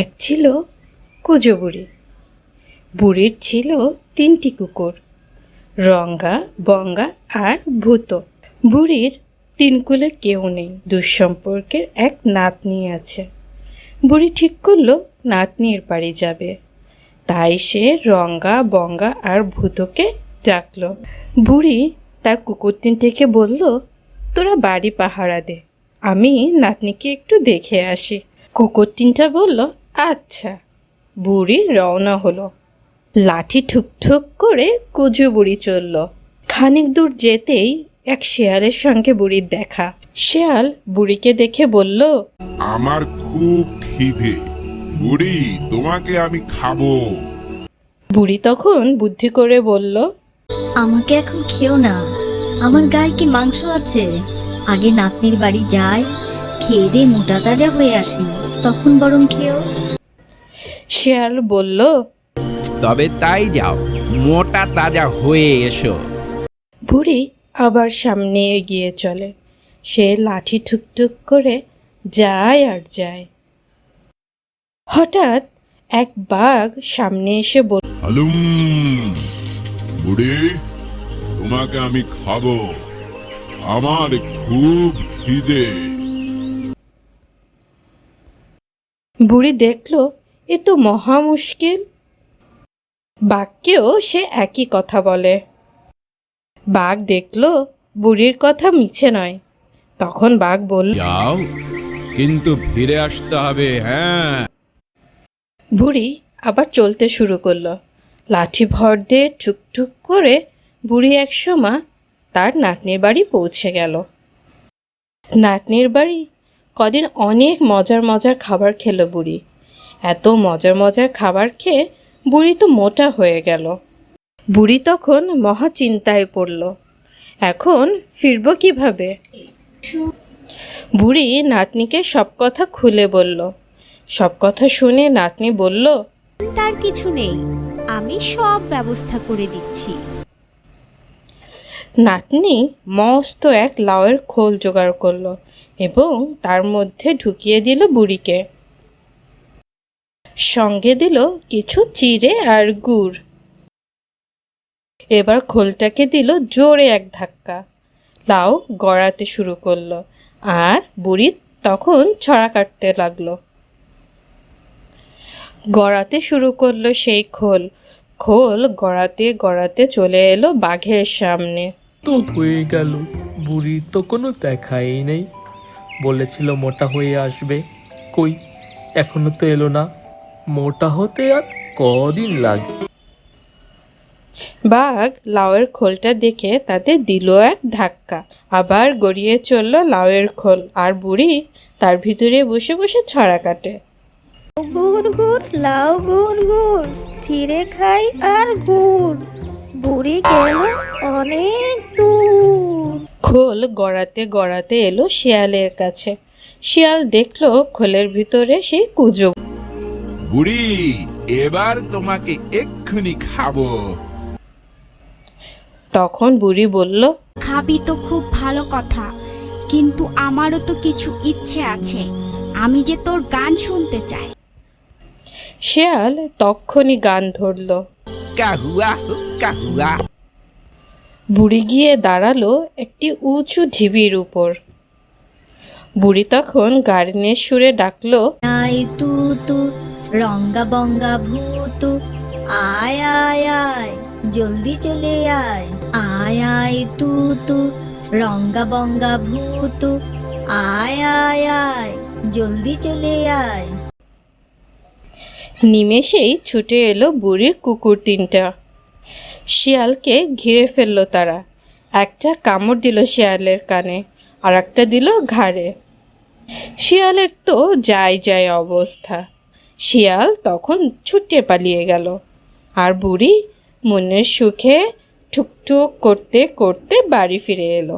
এক ছিল কুজো বুড়ি বুড়ির ছিল তিনটি কুকুর, রঙ্গা, বঙ্গা আর ভূত। বুড়ির তিন কুলে কেউ নেই, দুঃসম্পর্কের এক নাতনি আছে। বুড়ি ঠিক করল নাতনির বাড়ি যাবে। তাই সে রঙ্গা, বঙ্গা আর ভূতকে ডাকলো। বুড়ি তার কুকুর তিনটিকে বলল, তোরা বাড়ি পাহারা দে, আমি নাতনিকে একটু দেখে আসি। কুকুর তিনটা বলল আচ্ছা বুড়ি রওনা হলো। লাঠি ঠুকঠুক করে কুজু বুড়ি চলল। খানিক দূর যেতেই এক শেয়ালের সঙ্গে বুড়ির দেখা। শেয়াল বুড়িকে দেখে বলল আমার খুব খিদে। বুড়ি তোমাকে আমি খাব। বুড়ি তখন বুদ্ধি করে বলল আমাকে এখন খেও না। আমার গায়ে কি মাংস আছে? আগে নাতনির বাড়ি যাই খেয়ে দিয়ে মোটা তাজা হয়ে আসি। তখন বরং খেও। শেয়াল বলল তবে তাই যাও মোটা তাজা হয়ে এসো। বুড়ি আবার সামনে এগিয়ে চলে। সে লাঠি ঠুকঠুক করে যায় আর যায়। হঠাৎ এক বাঘ সামনে এসে বলল হালুম বুড়ি তোমাকে আমি খাব। আমার খুব খিদে। বুড়ি দেখল এ তো মহা মুশকিল। বাঘকেও সে একই কথা বলে। বাঘ দেখল বুড়ির কথা মিছে নয়। তখন বাঘ বলল যাও কিন্তু ফিরে আসতে হবে হ্যাঁ। বুড়ি আবার চলতে শুরু করল। লাঠি ভর দিয়ে ঠুকঠুক করে বুড়ি একসময় তার নাতনির বাড়ি পৌঁছে গেল। নাতনির বাড়ি কদিন অনেক মজার মজার খাবার খেলো বুড়ি। এত মজার মজার খাবার খেয়ে বুড়ি তো মোটা হয়ে গেল। বুড়ি তখন মহা চিন্তায় পড়ল। এখন ফিরব কীভাবে? বুড়ি নাতনিকে সব কথা খুলে বলল। সব কথা শুনে নাতনি বলল তার কিছু নেই আমি সব ব্যবস্থা করে দিচ্ছি। নাতনি মস্ত এক লাউয়ের খোল জোগাড় করল এবং তার মধ্যে ঢুকিয়ে দিল বুড়িকে। সঙ্গে দিল কিছু চিড়ে আর গুড়। এবার খোলটাকে দিল জোরে এক ধাক্কা। লাউ গড়াতে শুরু করল আর বুড়ি তখন ছড়া কাটতে লাগল। গড়াতে শুরু করল সেই খোল। খোল গড়াতে গড়াতে চলে এলো বাঘের সামনে। তো হয়ে গেল। বুড়ির তো কোনো দেখাই নেই। বলেছিল মোটা হয়ে আসবে। কই? এখনও তো এলো না। মোটা হতে আর কদিন লাগে? বাঘ লাউয়ের খোলটা দেখে তাতে দিল এক ধাক্কা। আবার গড়িয়ে চলল লাউয়ের খোল আর বুড়ি তার ভিতরে বসে বসে ছড়া কাটে। গুড় গুড় লাউ গুড় গুড় চিড়ে খাই আর গুড়। বুড়ি গেল অনেক দূর। খোল গড়াতে গড়াতে এলো শিয়ালের কাছে। শিয়াল দেখল খোলের ভিতরে সেই কুজো বুড়ি এবার তোমাকে এক্ষুনি খাব। তখন বুড়ি বলল খাবি তো খুব ভালো কথা কিন্তু আমারও তো কিছু ইচ্ছে আছে। আমি যে তোর গান শুনতে চাই। শিয়াল তক্ষণি গান ধরলো। কাহুয়া কাহুয়া। বুড়ি গিয়ে দাঁড়াল একটি উঁচু ঢিবির উপর। বুড়ি তখন গার্ডেনের সুরে ডাকলো তু তু রঙ্গা বঙ্গা ভূতু, আয় আয় আয়, জলদি চলে আয় আয় আয় তু তু রঙ্গা বঙ্গা ভূতু, আয় আয় আয়, জলদি চলে আয়। নিমেষেই ছুটে এলো বুড়ির কুকুর তিনটা। শিয়ালকে ঘিরে ফেলল তারা। একটা কামড় দিল শিয়ালের কানে আর একটা দিল ঘাড়ে। শিয়ালের তো যাই যায় অবস্থা। শিয়াল তখন ছুটে পালিয়ে গেল। আর বুড়ি মনের সুখে ঠুকঠুক করতে করতে বাড়ি ফিরে এলো।